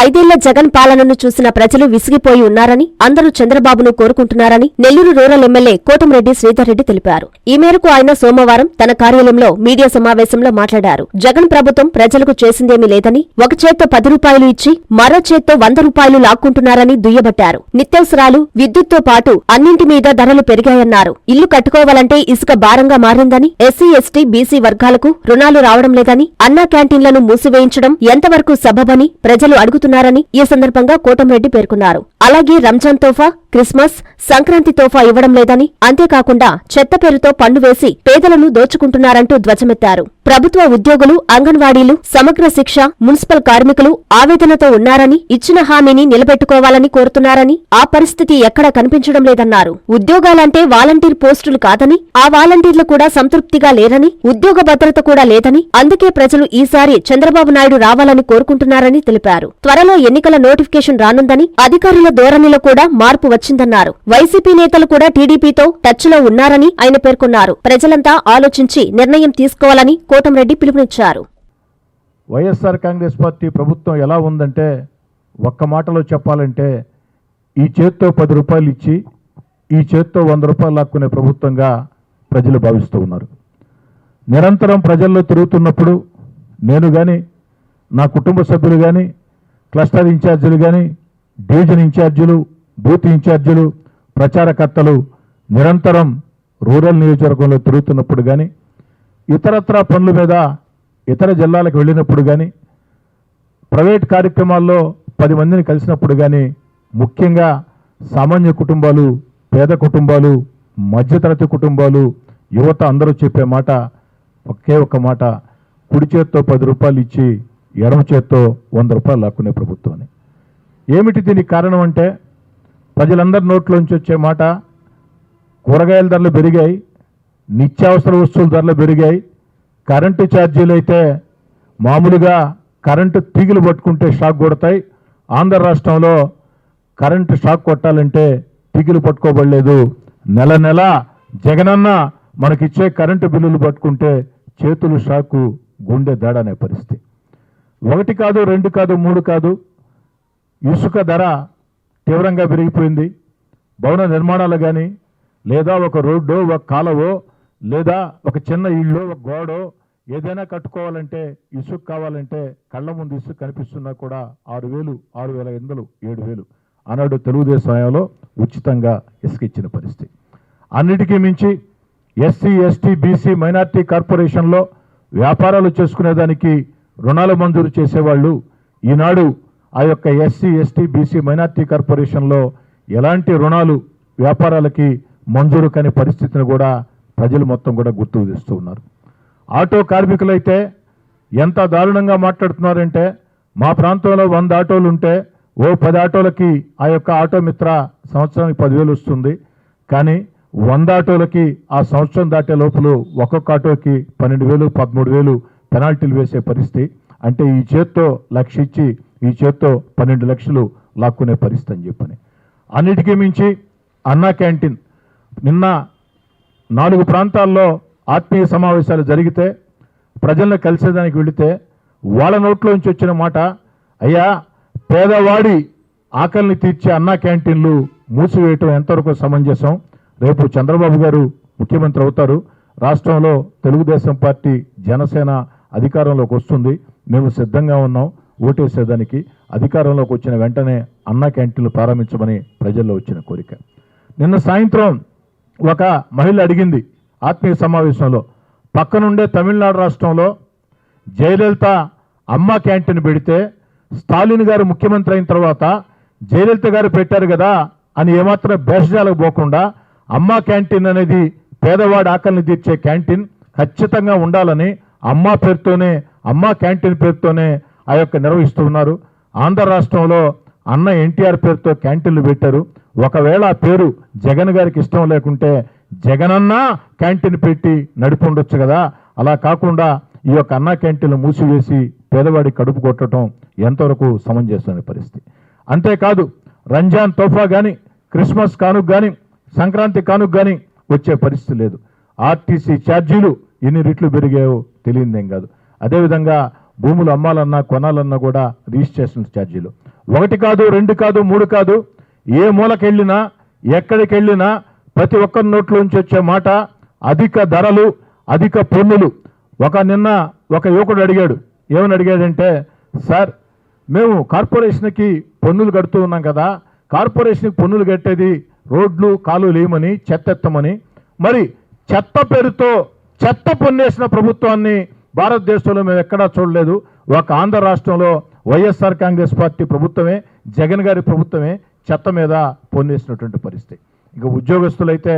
ఐదేళ్ళ జగన్ పాలనను చూసిన ప్రజలు విసిగిపోయి ఉన్నారని అందరూ చంద్రబాబును కోరుకుంటున్నారని నెల్లూరు రూరల్ ఎమ్మెల్యే కోటంరెడ్డి శ్రీధర్రెడ్డి తెలిపారు. ఈ మేరకు ఆయన సోమవారం తన కార్యాలయంలో మీడియా సమావేశంలో మాట్లాడారు. జగన్ ప్రభుత్వం ప్రజలకు చేసిందేమీ లేదని ఒక చేత్తో పది రూపాయలు ఇచ్చి మరో చేత్తో వంద రూపాయలు లాక్కుంటున్నారని దుయ్యబట్టారు. నిత్యావసరాలు విద్యుత్తో పాటు అన్నింటి మీద ధరలు పెరిగాయన్నారు. ఇల్లు కట్టుకోవాలంటే ఇసుక భారంగా మారిందని ఎస్సీ ఎస్టీ బీసీ వర్గాలకు రుణాలు రావడం లేదని అన్నా క్యాంటీన్లను మూసివేయించడం ఎంతవరకు సబబని ప్రజలు చేస్తున్నారని ఈ సందర్భంగా కోటంరెడ్డి పేర్కొన్నారు. అలాగే రంజాన్ తోఫా క్రిస్మస్ సంక్రాంతి తోఫా ఇవ్వడం లేదని అంతేకాకుండా చెత్త పేరుతో పన్ను వేసి పేదలను దోచుకుంటున్నారంటూ ధ్వజమెత్తారు. ప్రభుత్వ ఉద్యోగులు అంగన్వాడీలు సమగ్ర శిక్ష మున్సిపల్ కార్మికులు ఆవేదనతో ఉన్నారని ఇచ్చిన హామీని నిలబెట్టుకోవాలని కోరుతున్నారని ఆ పరిస్థితి ఎక్కడా కనిపించడం లేదన్నారు. ఉద్యోగాలంటే వాలంటీర్ పోస్టులు కాదని ఆ వాలంటీర్లు కూడా సంతృప్తిగా లేరని ఉద్యోగ భద్రత కూడా లేదని అందుకే ప్రజలు ఈసారి చంద్రబాబు నాయుడు రావాలని కోరుకుంటున్నారని తెలిపారు. త్వరలో ఎన్నికల నోటిఫికేషన్ రానుందని అధికారుల ధోరణిలో కూడా మార్పు వచ్చిందన్నారు. వైసీపీ నేతలు కూడా టీడీపీతో టచ్లో ఉన్నారని ఆయన పేర్కొన్నారు. ప్రజలంతా ఆలోచించి నిర్ణయం తీసుకోవాలని కోటంరెడ్డి పిలుపునిచ్చారు. వైఎస్ఆర్ కాంగ్రెస్ పార్టీ ప్రభుత్వం ఎలా ఉందంటే ఒక్క మాటలో చెప్పాలంటే ఈ చేత్తో పది రూపాయలు ఇచ్చి ఈ చేత్తో వంద రూపాయలు లాక్కునే ప్రభుత్వంగా ప్రజలు భావిస్తూ ఉన్నారు. నిరంతరం ప్రజల్లో తిరుగుతున్నప్పుడు నేను కానీ నా కుటుంబ సభ్యులు కానీ క్లస్టర్ ఇన్ఛార్జీలు కానీ డివిజన్ ఇన్ఛార్జీలు బూత్ ఇన్ఛార్జీలు ప్రచారకర్తలు నిరంతరం రూరల్ నియోజకవర్గంలో తిరుగుతున్నప్పుడు కానీ ఇతరత్రా పనుల మీద ఇతర జిల్లాలకు వెళ్ళినప్పుడు కానీ ప్రైవేట్ కార్యక్రమాల్లో పది మందిని కలిసినప్పుడు కానీ ముఖ్యంగా సామాన్య కుటుంబాలు పేద కుటుంబాలు మధ్యతరగతి కుటుంబాలు యువత అందరూ చెప్పే మాట ఒకే ఒక మాట కుడి చేత్తో పది రూపాయలు ఇచ్చి ఎడమ చేత్తో వంద రూపాయలు లాక్కునే ప్రభుత్వాన్ని ఏమిటి దీనికి కారణం అంటే ప్రజలందరి నోట్లోంచి వచ్చే మాట కూరగాయల ధరలు పెరిగాయి నిత్యావసర వస్తువుల ధరలు పెరిగాయి కరెంటు ఛార్జీలు అయితే మామూలుగా కరెంటు తీగలు పట్టుకుంటే షాక్ కొడతాయి ఆంధ్ర రాష్ట్రంలో కరెంటు షాక్ కొట్టాలంటే తీగలు పట్టుకోబడలేదు. నెల నెల జగనన్న మనకిచ్చే కరెంటు బిల్లులు పట్టుకుంటే చేతులు షాకు గుండె దాడనే పరిస్థితి. ఒకటి కాదు రెండు కాదు మూడు కాదు. ఇసుక ధర తీవ్రంగా పెరిగిపోయింది. భవన నిర్మాణాలు కానీ లేదా ఒక రోడ్డో ఒక కాలవో లేదా ఒక చిన్న ఇల్లు ఒక గోడో ఏదైనా కట్టుకోవాలంటే ఇసుక కావాలంటే కళ్ళ ముందు ఇసుక కనిపిస్తున్నా కూడా ఆరు వేలు ఆరు వేల ఎనిమిదిలు ఏడు వేలు. ఆనాడు తెలుగుదేశం హయాంలో ఉచితంగా ఇసుక ఇచ్చిన పరిస్థితి. అన్నిటికీ మించి ఎస్సీ ఎస్టీ బీసీ మైనార్టీ కార్పొరేషన్లో వ్యాపారాలు చేసుకునేదానికి రుణాలు మంజూరు చేసేవాళ్ళు ఈనాడు ఆ యొక్క ఎస్సీ ఎస్టీ బీసీ మైనార్టీ కార్పొరేషన్లో ఎలాంటి రుణాలు వ్యాపారాలకి మంజూరు కాని పరిస్థితిని కూడా ప్రజలు మొత్తం కూడా గుర్తు తెస్తూ ఉన్నారు. ఆటో కార్మికులైతే ఎంత దారుణంగా మాట్లాడుతున్నారంటే మా ప్రాంతంలో వంద ఆటోలు ఉంటే ఓ పది ఆటోలకి ఆ యొక్క ఆటో మిత్ర సంవత్సరానికి పదివేలు వస్తుంది. కానీ వంద ఆటోలకి ఆ సంవత్సరం దాటే లోపల ఒక్కొక్క ఆటోకి పన్నెండు వేలు పదమూడు వేలు పెనాల్టీలు వేసే పరిస్థితి. అంటే ఈ చేత్తో లక్ష ఇచ్చి ఈ చేత్తో పన్నెండు లక్షలు లాక్కునే పరిస్థితి అని చెప్పని. అన్నిటికీ మించి అన్నా క్యాంటీన్. నిన్న నాలుగు ప్రాంతాల్లో ఆత్మీయ సమావేశాలు జరిగితే ప్రజలను కలిసేదానికి వెళితే వాళ్ళ నోట్లోంచి వచ్చిన మాట అయ్యా పేదవాడి ఆకలిని తీర్చే అన్నా క్యాంటీన్లు మూసివేయటం ఎంతవరకు సమంజసం? రేపు చంద్రబాబు గారు ముఖ్యమంత్రి అవుతారు. రాష్ట్రంలో తెలుగుదేశం పార్టీ జనసేన అధికారంలోకి వస్తుంది. మేము సిద్ధంగా ఉన్నాం. ఓటేసేదానికి అధికారంలోకి వచ్చిన వెంటనే అన్నా క్యాంటీన్లు ప్రారంభించమని ప్రజల్లో వచ్చిన కోరిక. నిన్న సాయంత్రం ఒక మహిళ అడిగింది ఆత్మీయ సమావేశంలో పక్కనుండే తమిళనాడు రాష్ట్రంలో జయలలిత అమ్మ క్యాంటీన్ పెడితే స్టాలిన్ గారు ముఖ్యమంత్రి అయిన తర్వాత జయలలిత గారు పెట్టారు కదా అని ఏమాత్రం భేషజాలకు పోకుండా అమ్మ క్యాంటీన్ అనేది పేదవాడి ఆకలిని తీర్చే క్యాంటీన్ ఖచ్చితంగా ఉండాలని అమ్మ పేరుతోనే అమ్మ క్యాంటీన్ పేరుతోనే ఆ యొక్క నిర్వహిస్తున్నారు ఆంధ్ర రాష్ట్రంలో అన్న ఎన్టీఆర్ పేరుతో క్యాంటీన్లు పెట్టారు. ఒకవేళ ఆ పేరు జగన్ గారికి ఇష్టం లేకుంటే జగనన్న క్యాంటీన్ పెట్టి నడిపి ఉండొచ్చు కదా. అలా కాకుండా ఈ యొక్క అన్న క్యాంటీన్లు మూసివేసి పేదవాడి కడుపు కొట్టడం ఎంతవరకు సమంజసమైన పరిస్థితి? అంతేకాదు రంజాన్ తోఫా కానీ క్రిస్మస్ కానుక కానీ సంక్రాంతి కానుక కానీ వచ్చే పరిస్థితి లేదు. ఆర్టీసీ ఛార్జీలు ఎన్ని రెట్లు పెరిగాయో తెలియదేం కాదు. అదేవిధంగా భూములు అమ్మాలన్నా కొనాలన్నా కూడా రిజిస్ట్రేషన్ ఛార్జీలు. ఒకటి కాదు రెండు కాదు మూడు కాదు ఏ మూలకెళ్ళినా ఎక్కడికి వెళ్ళినా ప్రతి ఒక్కరి నోట్లోంచి వచ్చే మాట అధిక ధరలు అధిక పన్నులు. ఒక నిన్న ఒక యువకుడు అడిగాడు ఏమని అడిగాడంటే సార్ మేము కార్పొరేషన్కి పన్నులు కడుతూ ఉన్నాం కదా కార్పొరేషన్కి పన్నులు కట్టేది రోడ్లు కాలు లేమని చెత్త ఎత్తమని. మరి చెత్త పేరుతో చెత్త పొన్నేసిన ప్రభుత్వాన్ని భారతదేశంలో మేము ఎక్కడా చూడలేదు. ఒక ఆంధ్ర రాష్ట్రంలో వైఎస్ఆర్ కాంగ్రెస్ పార్టీ ప్రభుత్వమే జగన్ గారి ప్రభుత్వమే చెత్త మీద పొన్నేసినటువంటి పరిస్థితి. ఇక ఉద్యోగస్తులైతే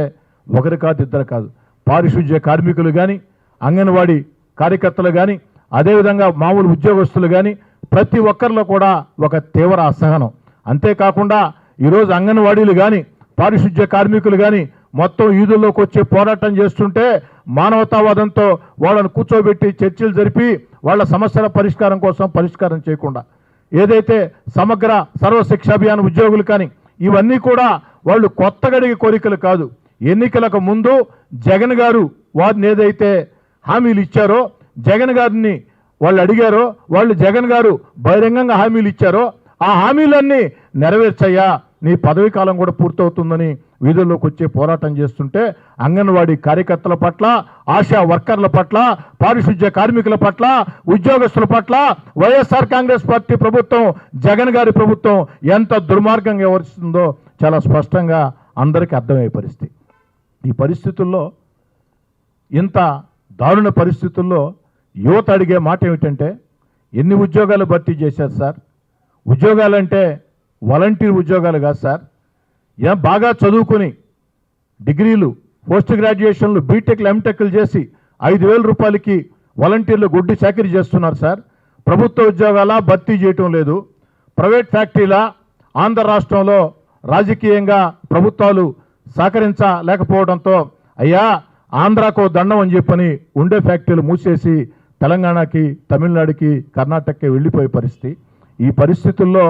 ఒకరు కాదు. ఇద్దరు కాదు పారిశుధ్య కార్మికులు కానీ అంగన్వాడీ కార్యకర్తలు కానీ అదేవిధంగా మామూలు ఉద్యోగస్తులు కానీ ప్రతి ఒక్కరిలో కూడా ఒక తీవ్ర అసహనం. అంతేకాకుండా ఈరోజు అంగన్వాడీలు కానీ పారిశుధ్య కార్మికులు కానీ మొత్తం ఈదుల్లోకి వచ్చి పోరాటం చేస్తుంటే మానవతావాదంతో వాళ్ళను కూర్చోబెట్టి చర్చలు జరిపి వాళ్ళ సమస్యల పరిష్కారం కోసం పరిష్కారం చేయకుండా ఏదైతే సమగ్ర సర్వశిక్ష అభియాన్ ఉద్యోగులు కానీ ఇవన్నీ కూడా వాళ్ళు కొత్తగడిగి కోరికలు కాదు. ఎన్నికలకు ముందు జగన్ గారు వారిని ఏదైతే హామీలు ఇచ్చారో జగన్ గారిని వాళ్ళు అడిగారో వాళ్ళు జగన్ గారు బహిరంగంగా హామీలు ఇచ్చారో ఆ హామీలన్నీ నెరవేర్చయ్యా నీ పదవీ కాలం కూడా పూర్తవుతుందని వీధుల్లోకి వచ్చి పోరాటం చేస్తుంటే అంగన్వాడీ కార్యకర్తల పట్ల ఆశా వర్కర్ల పట్ల పారిశుధ్య కార్మికుల పట్ల ఉద్యోగస్తుల పట్ల వైఎస్ఆర్ కాంగ్రెస్ పార్టీ ప్రభుత్వం జగన్ గారి ప్రభుత్వం ఎంత దుర్మార్గంగా వ్యవహరిస్తుందో చాలా స్పష్టంగా అందరికీ అర్థమయ్యే పరిస్థితి. ఈ పరిస్థితుల్లో ఇంత దారుణ పరిస్థితుల్లో యువత అడిగే మాట ఏమిటంటే ఎన్ని ఉద్యోగాలు భర్తీ చేశారు సార్? ఉద్యోగాలంటే వాలంటీర్ ఉద్యోగాలు కాదు సార్. బాగా చదువుకొని డిగ్రీలు పోస్ట్ గ్రాడ్యుయేషన్లు బీటెక్లు ఎంటెక్లు చేసి ఐదు వేల రూపాయలకి వాలంటీర్లు గుడ్డి చాకరీ చేస్తున్నారు సార్. ప్రభుత్వ ఉద్యోగాల భర్తీ చేయటం లేదు. ప్రైవేట్ ఫ్యాక్టరీలా ఆంధ్ర రాష్ట్రంలో రాజకీయంగా ప్రభుత్వాలు సహకరించలేకపోవడంతో అయ్యా ఆంధ్రాకో దండం అని చెప్పని ఉండే ఫ్యాక్టరీలు మూసేసి తెలంగాణకి తమిళనాడుకి కర్ణాటకకి వెళ్ళిపోయే పరిస్థితి. ఈ పరిస్థితుల్లో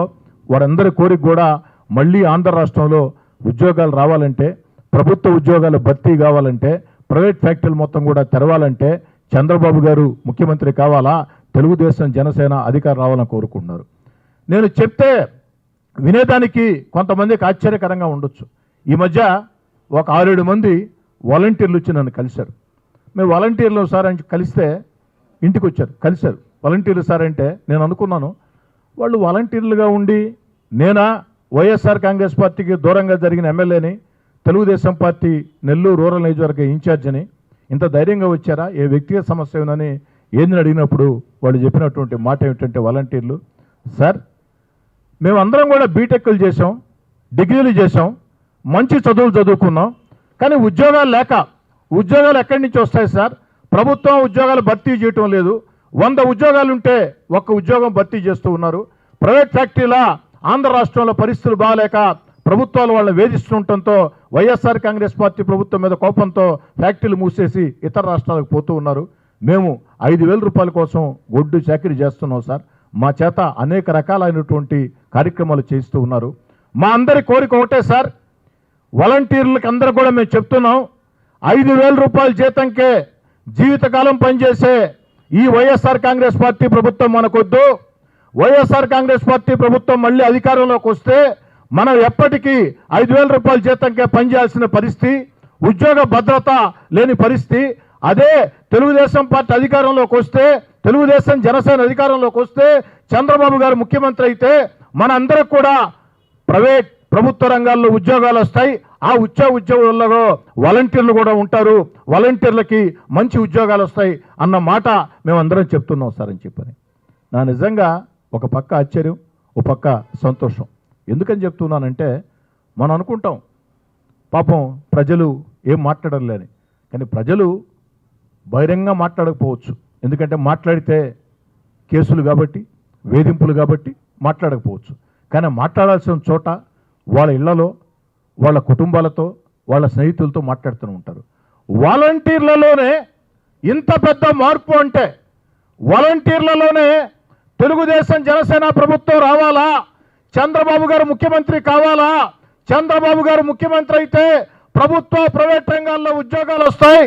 వారందరి కోరిక కూడా మళ్ళీ ఆంధ్ర రాష్ట్రంలో ఉద్యోగాలు రావాలంటే ప్రభుత్వ ఉద్యోగాలు భర్తీ కావాలంటే ప్రైవేట్ ఫ్యాక్టరీలు మొత్తం కూడా తెరవాలంటే చంద్రబాబు గారు ముఖ్యమంత్రి కావాలా? తెలుగుదేశం జనసేన అధికారం రావాలని కోరుకుంటున్నారు. నేను చెప్తే వినేదానికి కొంతమందికి ఆశ్చర్యకరంగా ఉండొచ్చు. ఈ మధ్య ఒక ఆరేడు మంది వాలంటీర్లు వచ్చి నన్ను కలిశారు. మేము వాలంటీర్లు సార్ అని కలిస్తే ఇంటికి వచ్చారు కలిశారు. వాలంటీర్లు సార్ అంటే నేను అనుకున్నాను వాళ్ళు వాలంటీర్లుగా ఉండి నేనా వైఎస్ఆర్ కాంగ్రెస్ పార్టీకి దూరంగా జరిగిన ఎమ్మెల్యేని తెలుగుదేశం పార్టీ నెల్లూరు రూరల్ నియోజకవర్గ ఇన్ఛార్జ్ అని ఇంత ధైర్యంగా వచ్చారా? ఏ వ్యక్తిగత సమస్య ఉందని ఏందని అడిగినప్పుడు వాళ్ళు చెప్పినటువంటి మాట ఏమిటంటే వాలంటీర్లు. సార్ మేమందరం కూడా బీటెక్లు చేసాం డిగ్రీలు చేసాం మంచి చదువులు చదువుకున్నాం కానీ ఉద్యోగాలు లేక ఉద్యోగాలు ఎక్కడి నుంచి వస్తాయి సార్? ప్రభుత్వం ఉద్యోగాలు భర్తీ చేయటం లేదు. వంద ఉద్యోగాలు ఉంటే ఒక్క ఉద్యోగం భర్తీ చేస్తూ ఉన్నారు. ప్రైవేట్ ఫ్యాక్టరీలా ఆంధ్ర రాష్ట్రంలో పరిస్థితులు బాగాలేక ప్రభుత్వాలు వాళ్ళని వేధిస్తుండటంతో వైఎస్ఆర్ కాంగ్రెస్ పార్టీ ప్రభుత్వం మీద కోపంతో ఫ్యాక్టరీలు మూసేసి ఇతర రాష్ట్రాలకు పోతూ ఉన్నారు. మేము ఐదు వేల రూపాయల కోసం గొడ్డు చాకరీ చేస్తున్నాం సార్. మా చేత అనేక రకాలైనటువంటి కార్యక్రమాలు చేస్తూ ఉన్నారు. మా అందరి కోరిక ఒకటే సార్. వాలంటీర్లకు అందరూ కూడా మేము చెప్తున్నాం. ఐదు వేల రూపాయల జీతంకే జీవితకాలం పనిచేసే ఈ వైఎస్ఆర్ కాంగ్రెస్ పార్టీ ప్రభుత్వం మనకొద్దు. వైఎస్ఆర్ కాంగ్రెస్ పార్టీ ప్రభుత్వం మళ్ళీ అధికారంలోకి వస్తే మనం ఎప్పటికీ ఐదు వేల రూపాయల జీతంకే పనిచేయాల్సిన పరిస్థితి ఉద్యోగ భద్రత లేని పరిస్థితి. అదే తెలుగుదేశం పార్టీ అధికారంలోకి వస్తే తెలుగుదేశం జనసేన అధికారంలోకి వస్తే చంద్రబాబు గారు ముఖ్యమంత్రి అయితే మన అందరికి కూడా ప్రైవేట్ ప్రభుత్వ రంగాల్లో ఉద్యోగాలు వస్తాయి. ఆ ఉద్యోగ ఉద్యోగులలో వాలంటీర్లు కూడా ఉంటారు. వాలంటీర్లకి మంచి ఉద్యోగాలు వస్తాయి అన్న మాట మేమందరం చెప్తున్నాం సార్ అని చెప్పని. నా నిజంగా ఒక పక్క ఆశ్చర్యం ఒక పక్క సంతోషం. ఎందుకని చెప్తున్నానంటే మనం అనుకుంటాం పాపం ప్రజలు ఏం మాట్లాడలేని. కానీ ప్రజలు బహిరంగంగా మాట్లాడకపోవచ్చు. ఎందుకంటే మాట్లాడితే కేసులు కాబట్టి వేధింపులు కాబట్టి మాట్లాడకపోవచ్చు. కానీ మాట్లాడాల్సిన చోట వాళ్ళ ఇళ్ళలో వాళ్ళ కుటుంబాలతో వాళ్ళ స్నేహితులతో మాట్లాడుతూ ఉంటారు. వాలంటీర్లలోనే ఇంత పెద్ద మార్పు అంటే వాలంటీర్లలోనే తెలుగుదేశం జనసేన ప్రభుత్వం రావాలా? చంద్రబాబు గారు ముఖ్యమంత్రి కావాలా? చంద్రబాబు గారు ముఖ్యమంత్రి అయితే ప్రభుత్వ ప్రైవేట్ రంగాల్లో ఉద్యోగాలు వస్తాయి.